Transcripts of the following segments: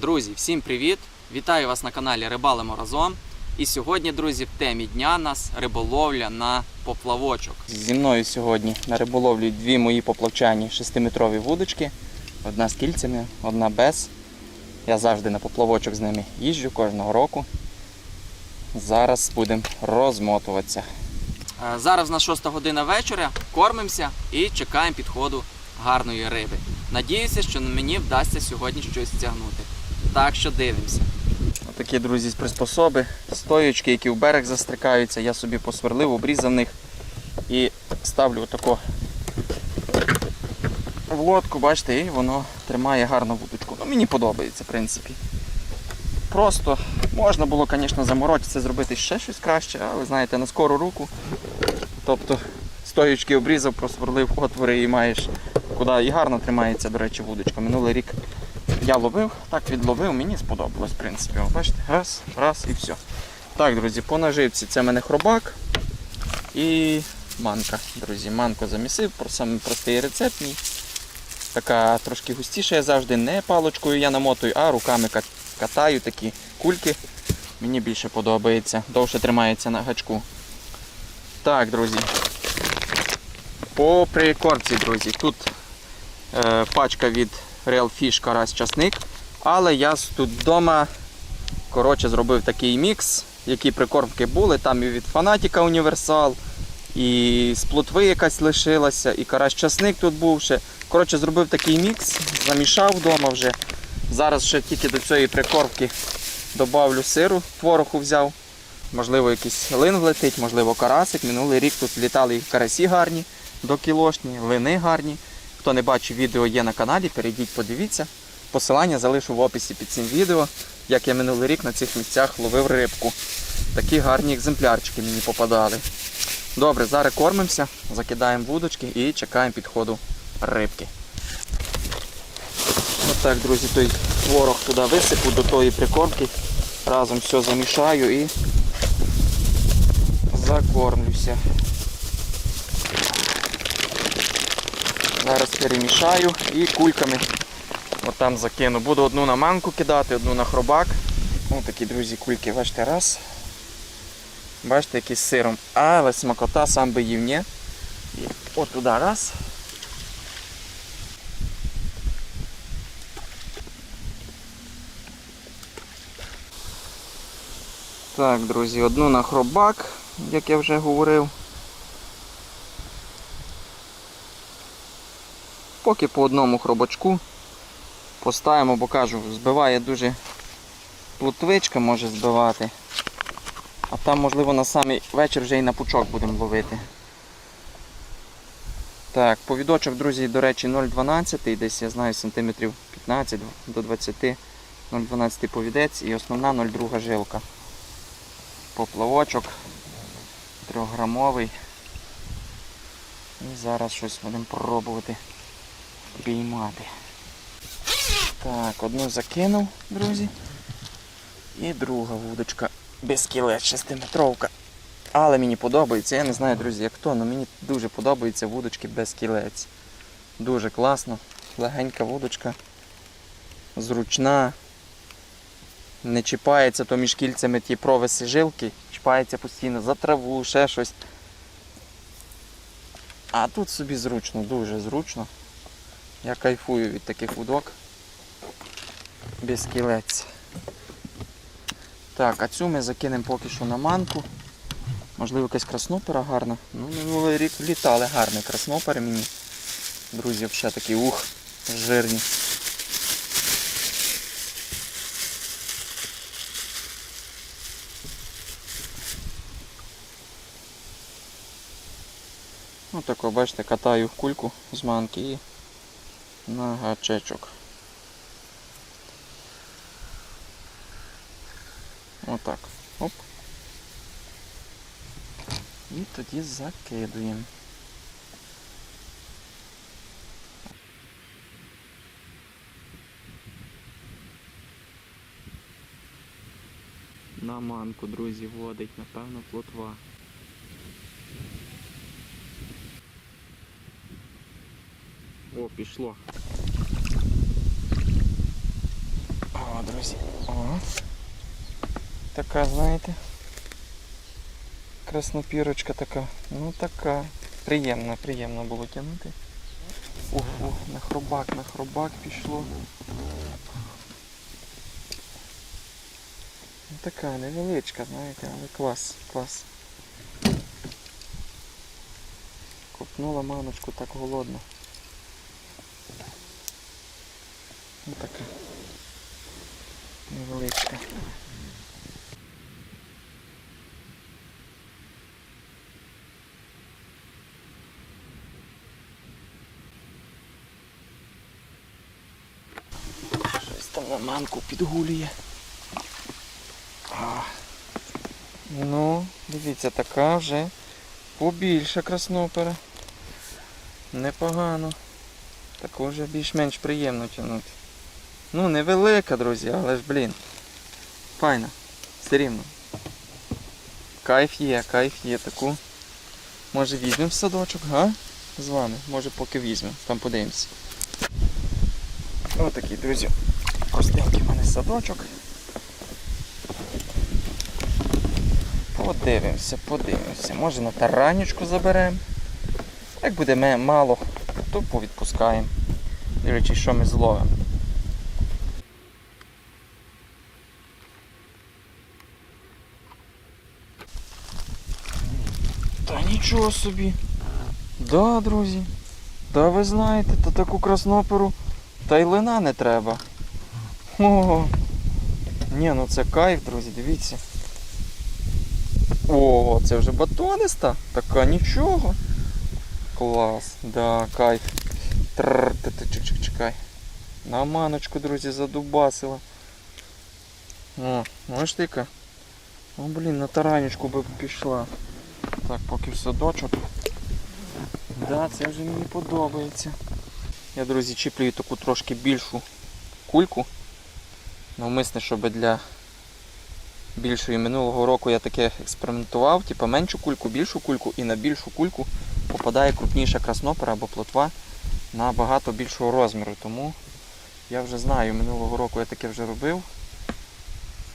Друзі, всім привіт! Вітаю вас на каналі Рибалимо разом. І сьогодні, друзі, в темі дня нас риболовля на поплавочок. Зі мною сьогодні на риболовлі дві мої поплавчані 6-метрові вудочки. Одна з кільцями, одна без. Я завжди на поплавочок з ними їжджу кожного року. Зараз будемо розмотуватися. Е, Зараз на 6 година вечора кормимося і чекаємо підходу гарної риби. Надіюся, що мені вдасться сьогодні щось стягнути. Так що дивимося. Отакі, друзі, приспособи, стоючки, які в берег застрикаються, я собі посверлив, обрізав них і ставлю отако в лодку, бачите, і воно тримає гарну вудочку. Ну, мені подобається, в принципі. Просто можна було, звісно, заморочитися, зробити ще щось краще, але знаєте, на скору руку. Тобто стоючки обрізав, просверлив отвори і маєш куди і гарно тримається, до речі, вудочка. Минулий рік я ловив, так відловив, мені сподобалось, в принципі. Бачите, раз, раз і все. Так, друзі, по наживці це в мене хробак і манка. Друзі, манку замісив, самий простий рецепт мій. Така трошки густіша, я завжди не палочкою я намотую, а руками катаю такі кульки. Мені більше подобається, довше тримається на гачку. Так, друзі. По прикормці, друзі, тут е, пачка від Real Fish карась часник. Але я тут вдома коротше, зробив такий мікс, які прикормки були. Там і від фанатіка універсал, і з плотви якась лишилася, і карась часник тут був ще. Коротше, зробив такий мікс, замішав вдома вже. Зараз ще тільки до цієї прикормки додавлю сиру, творогу взяв. Можливо, якийсь лин влетить, можливо, карасик. Минулий рік тут літали і карасі гарні, до кілошні, лини гарні. Хто не бачив, відео є на каналі, перейдіть, подивіться. Посилання залишу в описі під цим відео, як я минулий рік на цих місцях ловив рибку. Такі гарні екземплярчики мені попадали. Добре, зараз кормимося, закидаємо вудочки і чекаємо підходу рибки. Отак, друзі, той творог туди висиплю до тої прикормки. Разом все замішаю і закормлюся. Зараз перемішаю і кульками отам закину. Буду одну на манку кидати, одну на хробак. Ось такі, друзі, кульки, бачите, раз. Бачите, які з сиром. Але смакота сам би їв, ні? І от туди раз. Так, друзі, одну на хробак, як я вже говорив. Поки по одному хробачку поставимо, бо кажу, збиває дуже плутвичка може збивати. А там, можливо, на самий вечір вже і на пучок будемо ловити. Так, повідочок, друзі, до речі, 0,12, десь я знаю сантиметрів 15 до 20, 0,12 повідець і основна 0,2 жилка. Поплавочок 3-грамовий. І зараз щось будемо пробувати піймати. Так, одну закинув, друзі. І друга вудочка без кілець, 6-метровка. Але мені подобається, я не знаю, друзі, як то, але мені дуже подобаються вудочки без кілець. Дуже класно. Легенька вудочка. Зручна. Не чіпається то між кільцями ті провиси жилки, чіпається постійно за траву, ще щось. А тут собі зручно, дуже зручно. Я кайфую від таких вудок. Без кілець. Так, а цю ми закинемо поки що на манку. Можливо, якась краснопера гарна. Ну, минулий рік літали гарні краснопери мені. Друзі, ще такі ух, жирні. Ну тако, бачите, катаю кульку з манки і на гачечок. Отак. Оп. І тоді закидуємо. На манку, друзі, водить, напевно, плотва. О, пішло. О, друзі. О. Така, знаєте. Краснопірочка така. Ну така. Приємно, приємно було тягнути. Ух, ух, на хробак, на хробак пішло. Ну, така невеличка, знаєте, але клас, клас. Копнула мамочку так голодно. Ось така. Невеличка. Щось там на мамку підгулює. А. Ну, дивіться, така вже побільша краснопера. Непогано. Таку вже більш-менш приємно тягнути. Ну, невелика, друзі, але ж, блін. Файна. Все рівно. Кайф є, кайф є таку. Може візьмемо садочок, га? З вами. Може поки візьмемо. Там подивимося. Отакий, друзі. Простенький в мене садочок. Подивимося, подивимося. Може на таранечку заберемо. Як буде мало, то повідпускаємо. Дивлячись, що ми зловимо. Та нічого собі. Да, друзі. Да ви знаєте, та таку красноперу та й лина не треба. О, ні, ну це кайф, друзі, дивіться. О, це вже батониста. Така нічого. Клас, да, кайф. Тррр, чекай. На маночку, друзі, задубасила. О, можеш тика? О, блін, на таранечку би пішла. Так, поки в садочок. Да, це вже мені подобається. Я, друзі, чіплюю таку трошки більшу кульку. Навмисне, щоб для більшої минулого року я таке експериментував, типу меншу кульку, більшу кульку і на більшу кульку попадає крупніша краснопера або плотва набагато більшого розміру. Тому я вже знаю, минулого року я таке вже робив.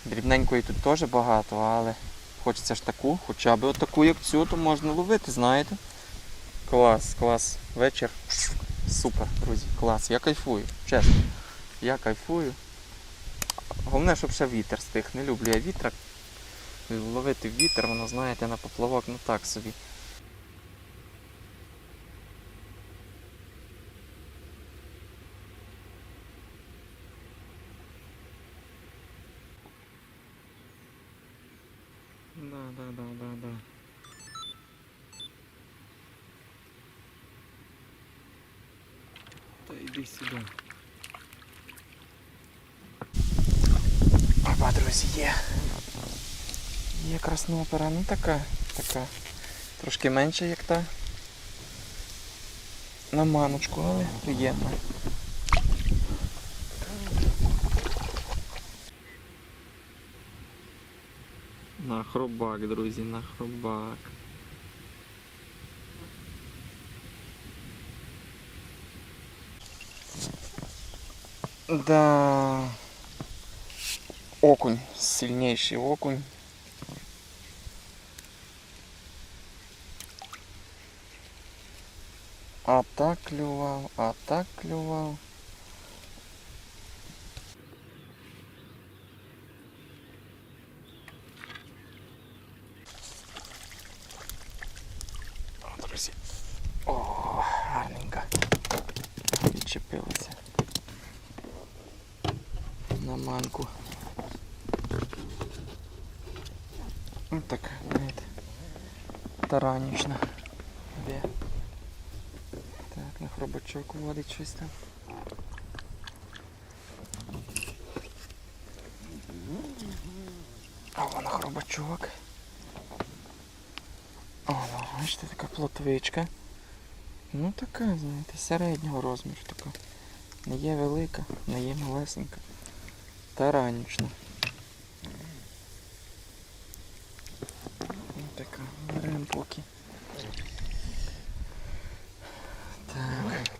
Дрібненької тут теж багато, але хочеться ж таку, хоча б отаку, як цю, то можна ловити, знаєте. Клас, клас. Вечір. Супер, друзі, клас. Я кайфую, чесно. Я кайфую. Головне, щоб ще вітер стих. Не люблю я вітра. Ловити вітер, воно, знаєте, на поплавок, ну так собі. Да, да, да, да, да. Та йди сюди. Опа, друзі, є. Є краснопера, ну така, така. Трошки менша, як та. На маночку, але приємно. На хробак, друзі, на хробак. Да. Окунь, сильнейший окунь. А так клював, а так клював. Ось така, знаєте, таранічна. Де? Так, на хробачок водить щось там. А вона хробачок. О, ну, бачите, така плотвичка. Ну така, знаєте, середнього розміру така. Не є велика, не є малесенька. Таранічна.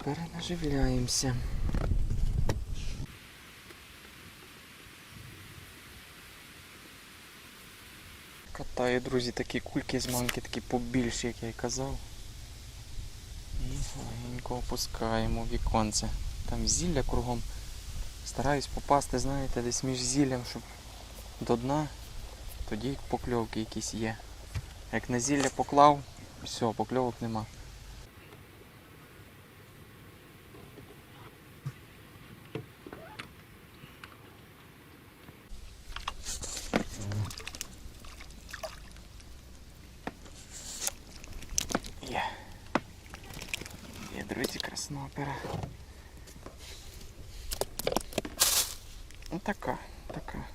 перенаживляємося. Катаю, друзі, такі кульки з маленькі, такі побільші, як я і казав. І легенько опускаємо віконце. Там зілля кругом. Стараюсь попасти, знаєте, десь між зіллям, щоб до дна, тоді покльовки якісь є. Як на зілля поклав, все, покльовок нема. Краснопера. Ну така, така.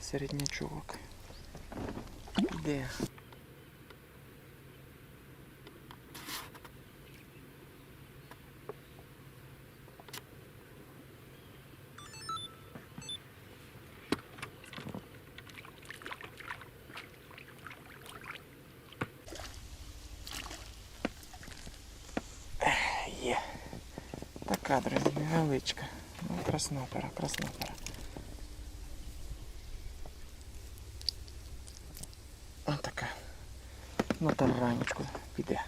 Середнячок. Де? Є. Така, друзі, невеличка. Ну, краснопера, краснопера. Ось така. На таранечку піде.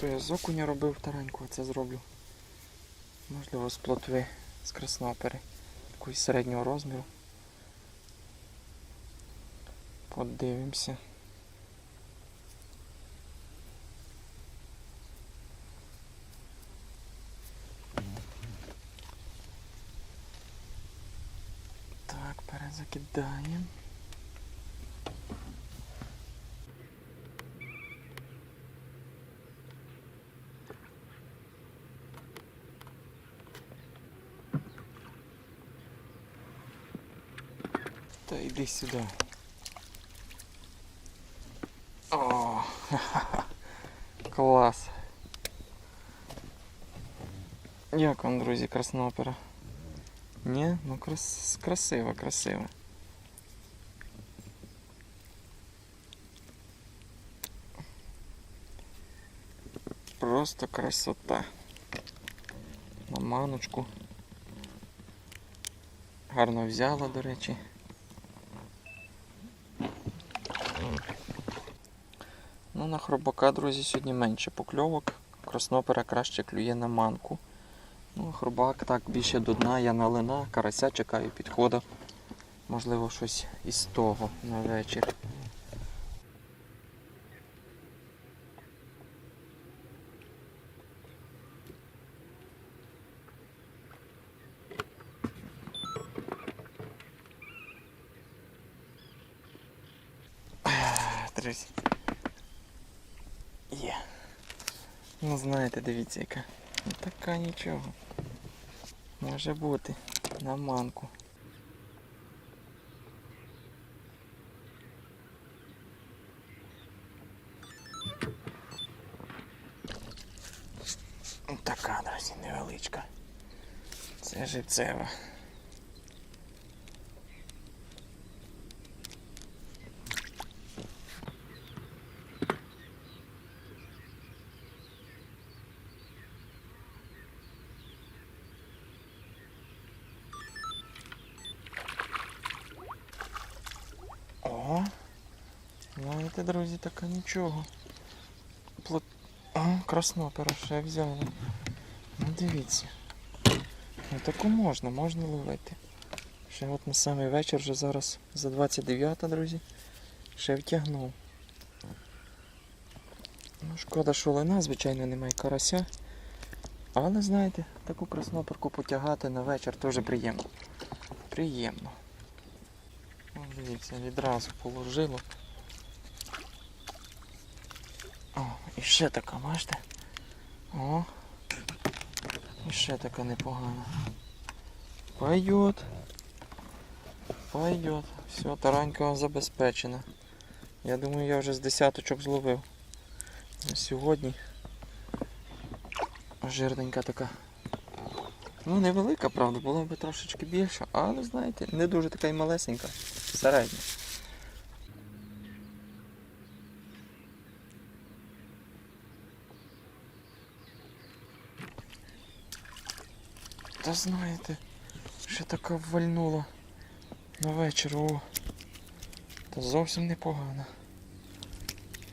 То я з окуня робив тараньку, це зроблю. Можливо, з плотви з краснопери. Якоїсь середнього розміру. Подивимося. Так, перезакидаємо. Та йди сюди. О, клас. Як вам, друзі, краснопера? Ні, ну крас... красиво, красиво. Просто красота. На маночку. Гарно взяла, до речі. Ну, на хробака, друзі, сьогодні менше покльовок. Краснопера краще клює на манку. Ну, хробак так більше до дна, я на лина, карася чекаю підходу. Можливо, щось із того на вечір. Друзі. Є. Ну знаєте, дивіться яка. Ну така нічого. Може бути. На манку. Така, друзі, невеличка. Це живцева. Знаєте, друзі, така нічого. Плот... О, краснопера ще взяла. Ну дивіться. Ну таку можна, можна ловити. Ще от на самий вечір, вже зараз за 29, друзі. Ще втягнув. Ну, шкода, що лина, звичайно, немає карася. Але знаєте, таку красноперку потягати на вечір теж приємно. Приємно. Дивіться, відразу положило. О, і ще така, бачите? О. І ще така непогана. Пойдет. Пойдет. Все, таранька забезпечена. Я думаю, я вже з десяточок зловив. На сьогодні. Жирненька така. Ну, невелика, правда, була б трошечки більша, але знаєте, не дуже така й малесенька. Середня. Та знаєте, ще така вальнула На вечір, о. Та зовсім непогано.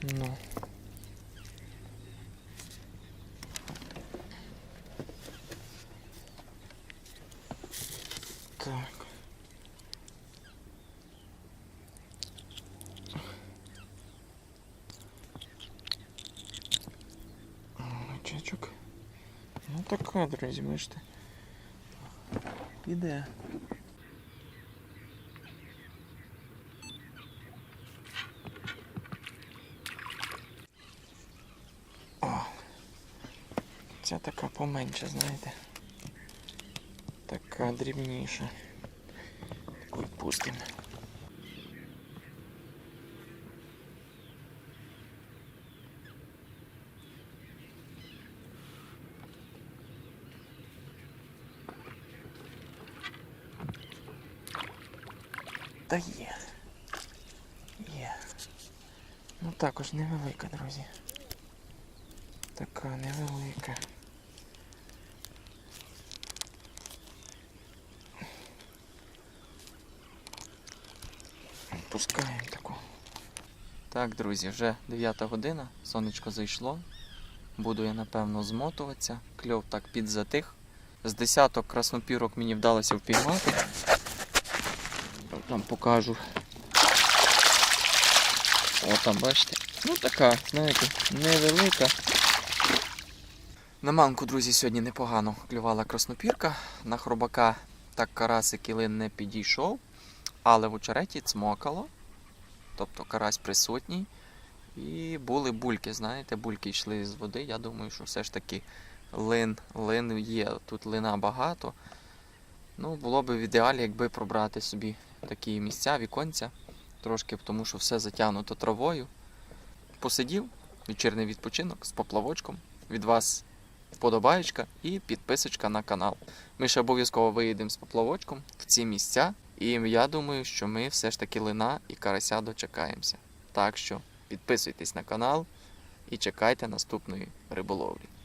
Ну. Так. Гачечок. Ну така, друзі, бачите. Іде. О, ця така поменше, знаєте. Така дрібніша. Таку відпустимо. Та є. Є. Ну також невелика, друзі. Така невелика. Пускаємо таку. Так, друзі, вже 9 година, сонечко зайшло. Буду я напевно змотуватися. Кльов так підзатих. З десяток краснопірок мені вдалося впіймати. Там покажу. О, там бачите. Ну така, знаєте, невелика. На манку, друзі, сьогодні непогано клювала краснопірка. На хробака так карасик лин не підійшов, але в очереті цмокало. Тобто карась присутній. І були бульки, знаєте, бульки йшли з води. Я думаю, що все ж таки лин, лин є. Тут лина багато. Ну, було б в ідеалі, якби пробрати собі такі місця, віконця, трошки, тому що все затягнуто травою. Посидів, вечірній відпочинок з поплавочком. Від вас вподобаєчка і підписочка на канал. Ми ще обов'язково виїдемо з поплавочком в ці місця. І я думаю, що ми все ж таки лина і карася дочекаємося. Так що підписуйтесь на канал і чекайте наступної риболовлі.